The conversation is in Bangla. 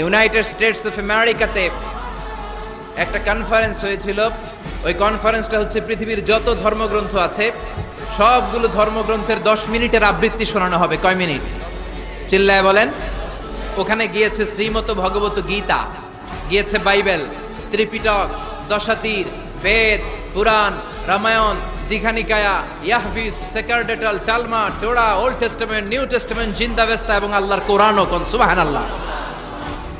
ইউনাইটেড স্টেটস অফ আমেরিকাতে একটা কনফারেন্স হয়েছিল। ওই কনফারেন্সটা হচ্ছে পৃথিবীর যত ধর্মগ্রন্থ আছে, সবগুলো ধর্মগ্রন্থের দশ মিনিটের আবৃত্তি শোনানো হবে। কয় মিনিট? চিল্লায় বলেন। ওখানে গিয়েছে শ্রীমত ভগবত গীতা, গিয়েছে বাইবেল, ত্রিপিটক, দশাতীর, বেদ, পুরাণ, রামায়ণ দীঘানিকায়া ইয়াহবিস সেকারডেটাল Talmud Torah Old Testament, New Testament Zend Avesta এবং আল্লাহর কোরআনও কোন? সুবাহান আল্লাহ